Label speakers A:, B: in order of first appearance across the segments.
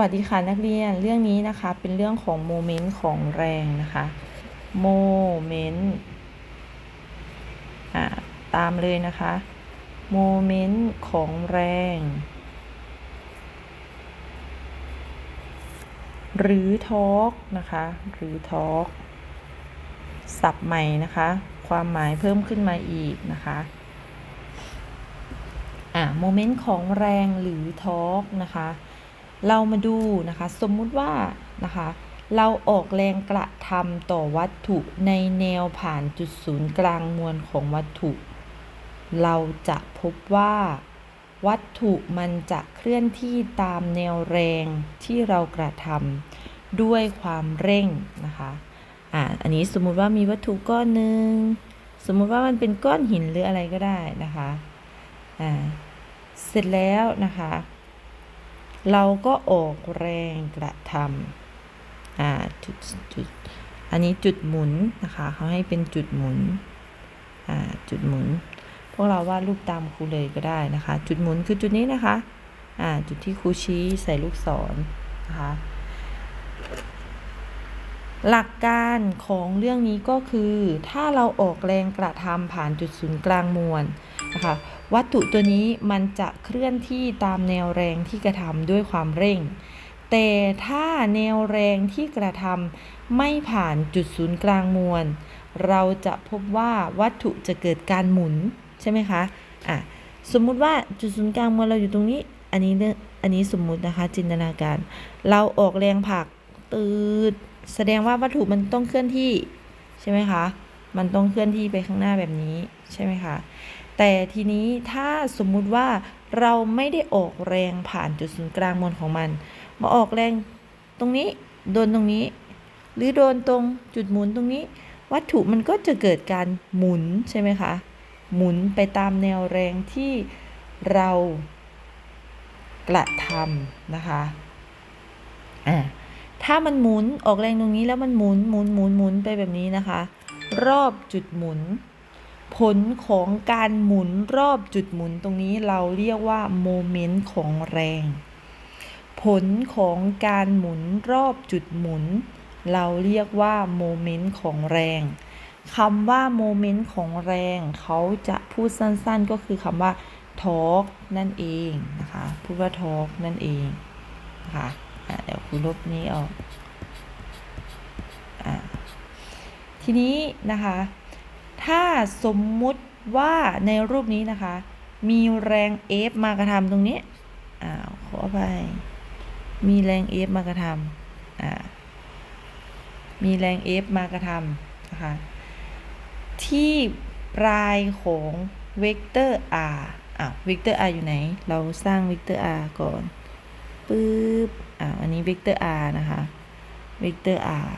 A: วัสดีค่ะนักเรียนเรื่องนี้นะคะเป็นเรื่องของโมเมนต์ของแรงนะคะโมเมนต์ตามเลยนะคะโมเมนต์ของแรง หรือทอร์กนะคะหรือทอร์กศัพท์ใหม่นะคะ ความหมายเพิ่มขึ้นมาอีกนะคะอ่าโมเมนต์ของแรงหรือทอร์กนะคะ เรามาดูนะคะ สมมุติว่านะคะเราออกแรงกระทำต่อวัตถุในแนวผ่านจุดศูนย์กลางมวลของวัตถุ เราจะพบว่า วัตถุมันจะเคลื่อนที่ตามแนวแรงที่เรากระทำด้วยความเร่งนะคะอ่าอันนี้สมมุติว่ามีวัตถุก้อนหนึ่งสมมุติว่ามันเป็นก้อนหินหรืออะไรก็ได้นะคะอ่าเสร็จแล้วนะคะ เราก็ออกแรงกระทำอ่าจุดจุดอันนี้จุดหมุนนะคะเขาให้เป็นจุดหมุนอ่าจุดหมุน พวกเราวาดรูปตามครูเลยก็ได้นะคะ จุดหมุนคือจุดนี้นะคะอ่าจุดที่ครูชี้ใส่ลูกศรนะคะหลักการของเรื่องนี้ก็คือ ถ้าเราออกแรงกระทำผ่านจุดศูนย์กลางมวล นะคะวัตถุตัวนี้มันจะเคลื่อนที่ตามแนวแรงที่กระทำด้วยความเร่ง แต่ถ้าแนวแรงที่กระทำไม่ผ่านจุดศูนย์กลางมวล เราจะพบว่าวัตถุจะเกิดการหมุนใช่ไหมคะอะสมมุติว่าจุดศูนย์กลางมวลเราอยู่ตรงนี้ อันนี้เรื่องอันนี้สมมุตินะคะจินตนาการ เราออกแรงผลักตืดแสดงว่าวัตถุมันต้องเคลื่อนที่ใช่ไหมคะ มันต้องเคลื่อนที่ไปข้างหน้าแบบนี้ใช่ไหมคะ แต่ทีนี้ถ้าสมมุติว่าเราไม่ได้ออกแรงผ่านจุดศูนย์กลางมวลของมัน มาออกแรงตรงนี้โดนตรงนี้ หรือโดนตรงจุดหมุนตรงนี้ วัตถุมันก็จะเกิดการหมุนใช่ไหมคะ หมุนไปตามแนวแรงที่เรากระทำนะคะอ่าถ้ามันหมุนออกแรงตรงนี้แล้วมันหมุนหมุนหมุนหมุนไปแบบนี้นะคะ รอบจุดหมุน ผลของการหมุนรอบจุดหมุนตรงนี้เราเรียกว่าโมเมนต์ของแรง ผลของการหมุนรอบจุดหมุน เราเรียกว่าโมเมนต์ของแรงคำว่าโมเมนต์ของแรงเขาจะพูดสั้นๆก็คือคำว่าทอร์กนั่นเองนะคะพูดว่าทอร์กนั่นเองนะคะะเดี๋ยวครูลบนี้ออกอทีนี้นะคะ ถ้าสมมุติว่าในรูปนี้นะคะ มีแรง F มากระทำตรงนี้อ้าวขอไปมีแรง F มากระทำอ่ามีแรง F มากระทำนะคะที่ปลายของเวกเตอร์ r อะเวกเตอร์ r อยู่ไหน เราสร้างเวกเตอร์ r ก่อนปึ๊บอ่าวอันนี้เวกเตอร์ r นะคะเวกเตอร์ r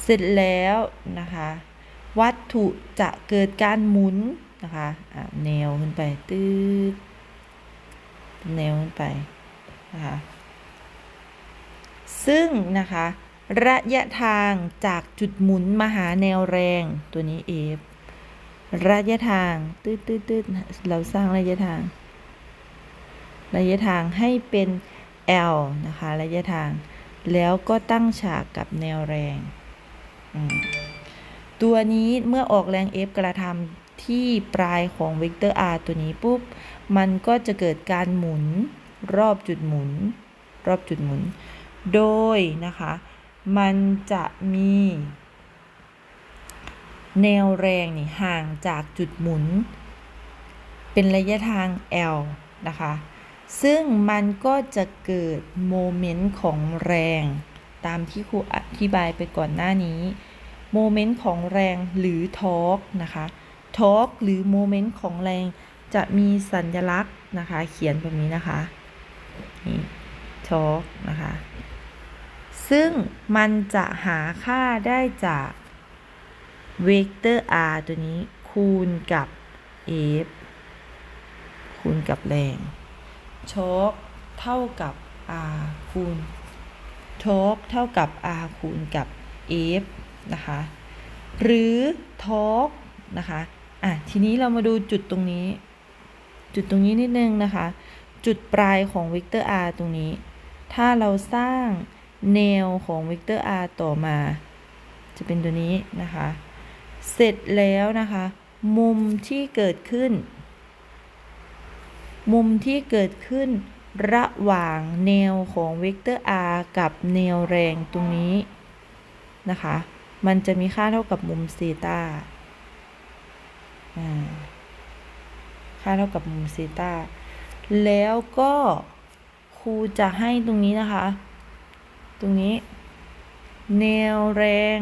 A: เสร็จแล้วนะคะ วัตถุจะเกิดการหมุนนะคะแนวขึ้นไปตืดแนวขึ้นไปนะคะซึ่งนะคะระยะทางจากจุดหมุนมาหาแนวแรงตัวนี้ F ระยะทางตืดตืดตืดเราสร้างระยะทาง ระยะทางให้เป็น L นะคะ ระยะทาง แล้วก็ตั้งฉากกับแนวแรง อืม ตัวนี้เมื่อออกแรง F กระทำที่ปลายของเวกเตอร์ r ตัวนี้ปุ๊บ มันก็จะเกิดการหมุนรอบจุดหมุน รอบจุดหมุน โดยนะคะ มันจะมี แนวแรงนี่ห่างจากจุดหมุน เป็นระยะทาง L นะคะ ซึ่งมันก็จะเกิดโมเมนต์ของแรงตามที่ครูอธิบายไปก่อนหน้านี้ โมเมนต์ของแรงหรือทอร์กนะคะทอร์กหรือโมเมนต์ของแรงจะมีสัญลักษณ์นะคะ เขียนแบบนี้นะคะนี่ทอร์กนะคะ ซึ่งมันจะหาค่าได้จากเวกเตอร์ r ตัวนี้คูณกับ f คูณกับแรงชอกเท่ากับ r คูณทอร์กเท่ากับ r คูณกับ f นะคะ หรือทอร์กนะคะอะทีนี้เรามาดูจุดตรงนี้ จุดตรงนี้นิดนึงนะคะ จุดปลายของเวกเตอร์ r ตรงนี้ ถ้าเราสร้างแนวของเวกเตอร์ r ต่อมา จะเป็นตัวนี้นะคะ เสร็จแล้วนะคะ มุมที่เกิดขึ้น มุมที่เกิดขึ้นระหว่างแนวของเวกเตอร์ r กับแนวแรงตรงนี้นะคะ มันจะมีค่าเท่ากับมุมเซตาค่าเท่ากับมุมเซตาแล้วก็ครูจะให้ตรงนี้นะคะ ตรงนี้ แนวแรง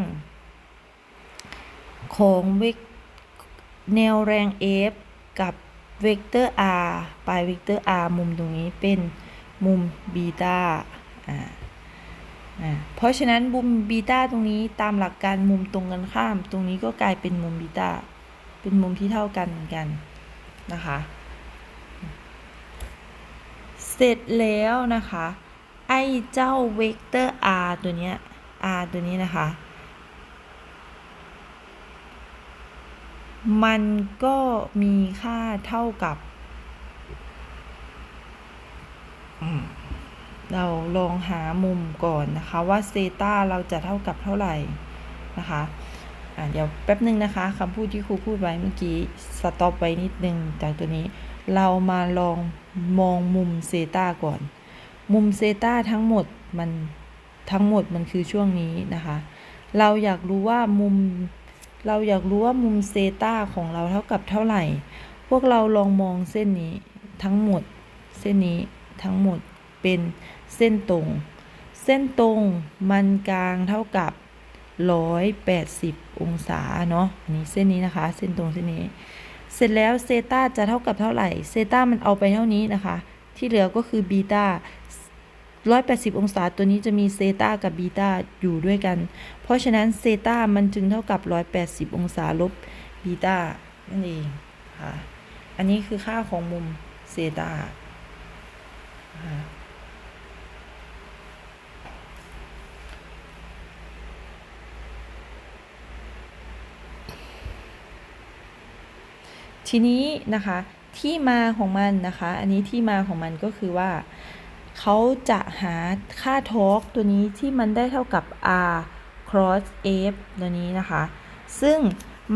A: ของเวกแนวแรง F กับเวกเตอร์ r ปลายเวกเตอร์ r มุมตรงนี้เป็นมุมบีตาอ่าอ่า เพราะฉะนั้นมุมบีตาตรงนี้ตามหลักการมุมตรงกันข้าม ตรงนี้ก็กลายเป็นมุมบีตาเป็นมุมที่เท่ากันเหมือนกันนะคะ เสร็จแล้วนะคะ ไอ้เจ้าเวกเตอร์ r ตัวเนี้ย r ตัวนี้นะคะ มันก็มีค่าเท่ากับ เราลองหามุมก่อนนะคะว่าเซตาเราจะเท่ากับเท่าไหร่นะคะะเดี๋ยวแป๊บหนึ่งนะคะคำพูดที่ครูพูดไว้เมื่อกี้สต็อปไว้นิดนึงจากตัวนี้ เรามาลองมองมุมเซตาก่อน มุมเซตาทั้งหมดมันทั้งหมดมันคือช่วงนี้นะคะ เราอยากรู้ว่ามุมเราอยากรู้ว่ามุมเซตาของเราเท่ากับเท่าไหร่ พวกเราลองมองเส้นนี้ทั้งหมดเส้นนี้ทั้งหมดเป็น เส้นตรง เส้นตรงมันกลางเท่ากับ 180 องศาเนาะอันนี้เส้นนี้นะคะ เส้นตรงเส้นนี้ เสร็จแล้วเซตาจะเท่ากับเท่าไหร่เซตามันเอาไปเท่านี้นะคะ ที่เหลือก็คือบีตา180 องศาตัวนี้จะมีเซตากับบีตาอยู่ด้วยกัน เพราะฉะนั้นเซตามันจึงเท่ากับ 180 องศาลบบีตานั่นเองค่ะ อันนี้คือค่าของมุมเซตา ทีนี้นะคะที่มาของมันนะคะ อันนี้ที่มาของมันก็คือว่าเขาจะหาค่าทอร์กตัวนี้ที่มันได้เท่ากับ r cross f ตัวนี้นะคะ ซึ่ง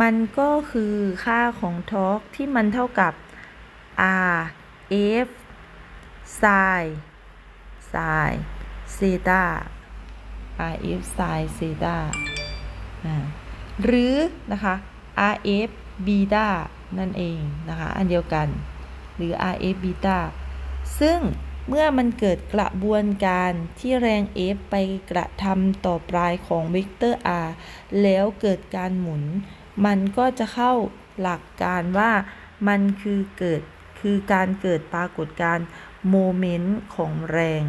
A: มันก็คือค่าของทอร์กที่มันเท่ากับ r f sin sin เซตา r f sin เซตาหรือนะคะ r f บีตา นั่นเองนะคะ อันเดียวกันหรือ r f บีตาซึ่งเมื่อมันเกิดกระบวนการที่แรง F ไปกระทำต่อปลายของเวกเตอร์ r แล้วเกิดการหมุน มันก็จะเข้าหลักการว่ามันคือเกิดคือการเกิดปรากฏการโมเมนต์ของแรง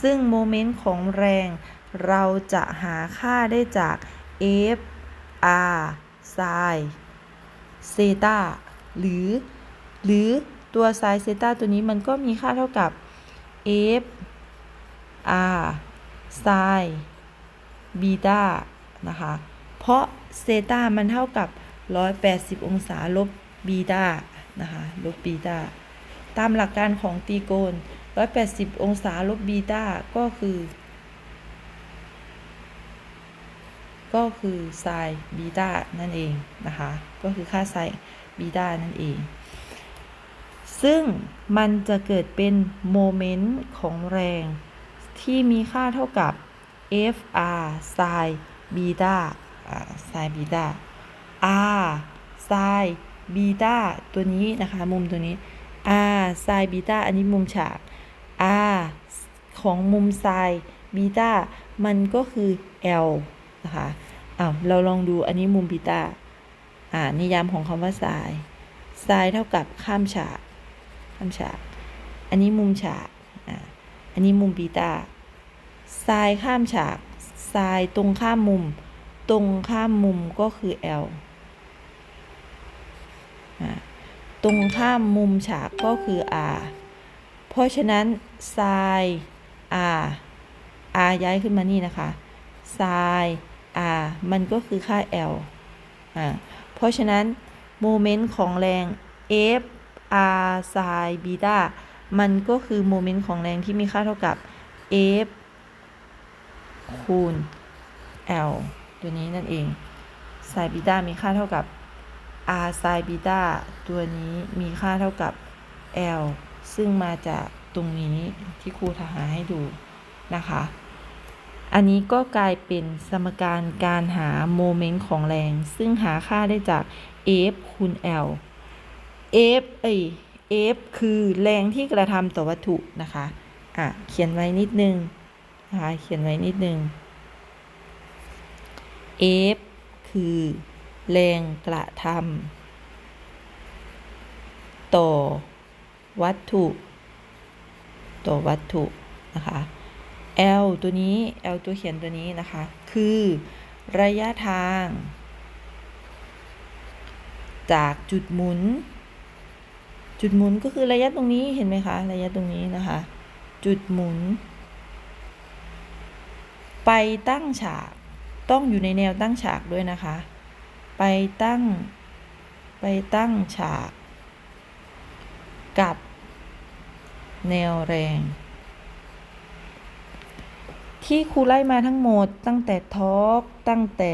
A: ซึ่งโมเมนต์ของแรง เราจะหาค่าได้จาก F r sin เซตาหรือ หรือตัว sin เซตาตัวนี้มันก็มีค่าเท่ากับ f r sin บีตานะคะ เพราะเซตามันเท่ากับ 180 องศาลบบีตานะคะ ลบบีตาตามหลักการของตีโกณ180 องศาลบบีตาก็คือ ก็คือไซบีตานั่นเองนะคะ ก็คือค่าไซบีตานั่นเอง ซึ่งมันจะเกิดเป็นโมเมนต์ของแรงที่มีค่าเท่ากับ fr sin บีตาอ่า sin บีตา r sin บีตาตัวนี้นะคะ มุมตัวนี้ r sin บีตาอันนี้มุมฉาก r ของมุม sin บีตามันก็คือ l นะคะอ้าวเราลองดูอันนี้มุมบีตาอ่านิยามของคำว่า sin sin เท่ากับข้ามฉากข้ามฉาก อันนี้มุมฉากอ่าอันนี้มุมบีตาทรายข้ามฉากทรายตรงข้ามมุม ตรงข้ามมุมก็คือ L ตรงข้ามมุมฉากก็คือ R เพราะฉะนั้นทราย R R ย้ายขึ้นมานี่นะคะทราย R มันก็คือค่า L อ่าเพราะฉะนั้นโมเมนต์ของแรง F r sin บีตามันก็คือโมเมนต์ของแรงที่มีค่าเท่ากับ F คูณ L ตัวนี้นั่นเองไซบีตามีค่าเท่ากับ R ไซบีตาตัวนี้มีค่าเท่ากับ L ซึ่งมาจากตรงนี้ที่ครูทหาให้ดูนะคะ อันนี้ก็กลายเป็นสมการการหาโมเมนต์ของแรง ซึ่งหาค่าได้จาก F คูณ L F เอ้ย F คือแรงที่กระทำต่อวัตถุนะคะ อะ เขียนไว้นิดนึงนะคะ เขียนไว้นิดนึง F คือแรงกระทำต่อวัตถุ ต่อวัตถุนะคะ L ตัวนี้ L ตัวเขียนตัวนี้นะคะ คือระยะทาง จากจุดหมุน จุดหมุนก็คือระยะตรงนี้เห็นไหมคะ ระยะตรงนี้นะคะ จุดหมุน ไปตั้งฉาก ต้องอยู่ในแนวตั้งฉากด้วยนะคะ ไปตั้ง ไปตั้งฉาก กับ แนวแรง ที่ครูไล่มาทั้งหมดตั้งแต่ทอร์กตั้งแต่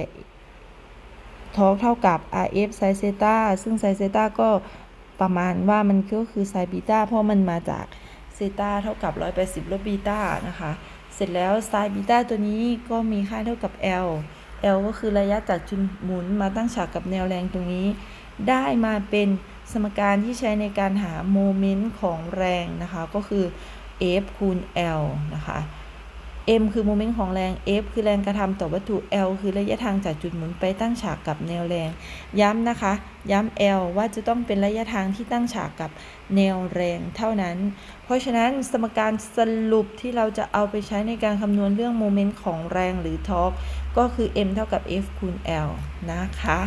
A: ทอร์กเท่ากับ RF ไซเซตาซึ่งไซเซตาก็ประมาณว่ามันก็คือไซบีตาเพราะมันมาจากเซตาเท่ากับ 180 ลบบีตานะคะ เสร็จแล้วไซบีตาตัวนี้ก็มีค่าเท่ากับ L L ก็คือระยะจากจุดหมุนมาตั้งฉากกับแนวแรงตรงนี้ ได้มาเป็นสมการที่ใช้ในการหาโมเมนต์ของแรงนะคะ ก็คือ F คูณ L นะคะ m คือโมเมนต์ของแรง F คือแรงกระทำต่อวัตถุ L คือระยะทางจากจุดหมุนไปตั้งฉากกับแนวแรง ย้ำนะคะ ย้ำ L ว่าจะต้องเป็นระยะทางที่ตั้งฉากกับแนวแรงเท่านั้น เพราะฉะนั้นสมการสรุปที่เราจะเอาไปใช้ในการคำนวณเรื่องโมเมนต์ของแรงหรือทอร์กก็คือ m เท่ากับ F คูณ L นะคะ